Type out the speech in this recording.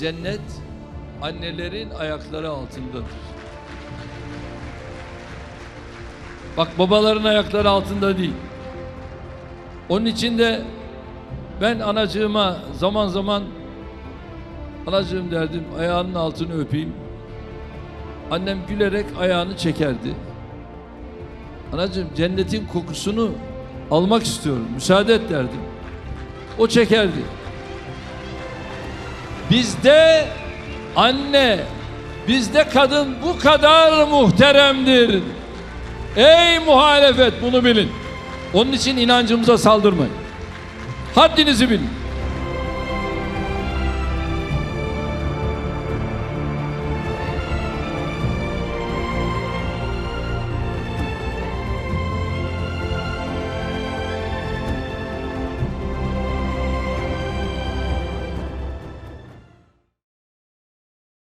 cennet annelerin ayakları altındadır. Bak babaların ayakları altında değil. Onun için de ben anacığıma zaman zaman anacığım derdim ayağının altını öpeyim. Annem gülerek ayağını çekerdi. Anacığım cennetin kokusunu almak istiyorum. Müsaade et derdim. O çekerdi. Bizde anne, bizde kadın bu kadar muhteremdir. Ey muhalefet bunu bilin. Onun için inancımıza saldırmayın. Haddinizi bilin.